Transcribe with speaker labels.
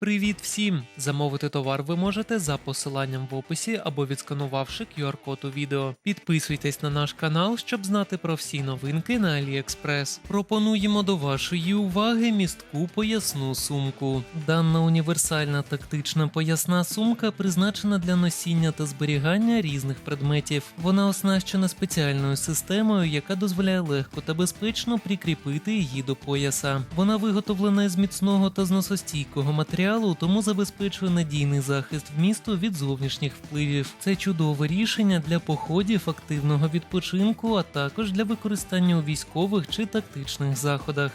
Speaker 1: Привіт всім! Замовити товар ви можете за посиланням в описі або відсканувавши QR-код у відео. Підписуйтесь на наш канал, щоб знати про всі новинки на AliExpress. Пропонуємо до вашої уваги містку поясну сумку. Дана універсальна тактична поясна сумка призначена для носіння та зберігання різних предметів. Вона оснащена спеціальною системою, яка дозволяє легко та безпечно прикріпити її до пояса. Вона виготовлена з міцного та зносостійкого матеріалу, тому забезпечує надійний захист вмісту від зовнішніх впливів. Це чудове рішення для походів, активного відпочинку, а також для використання у військових чи тактичних заходах.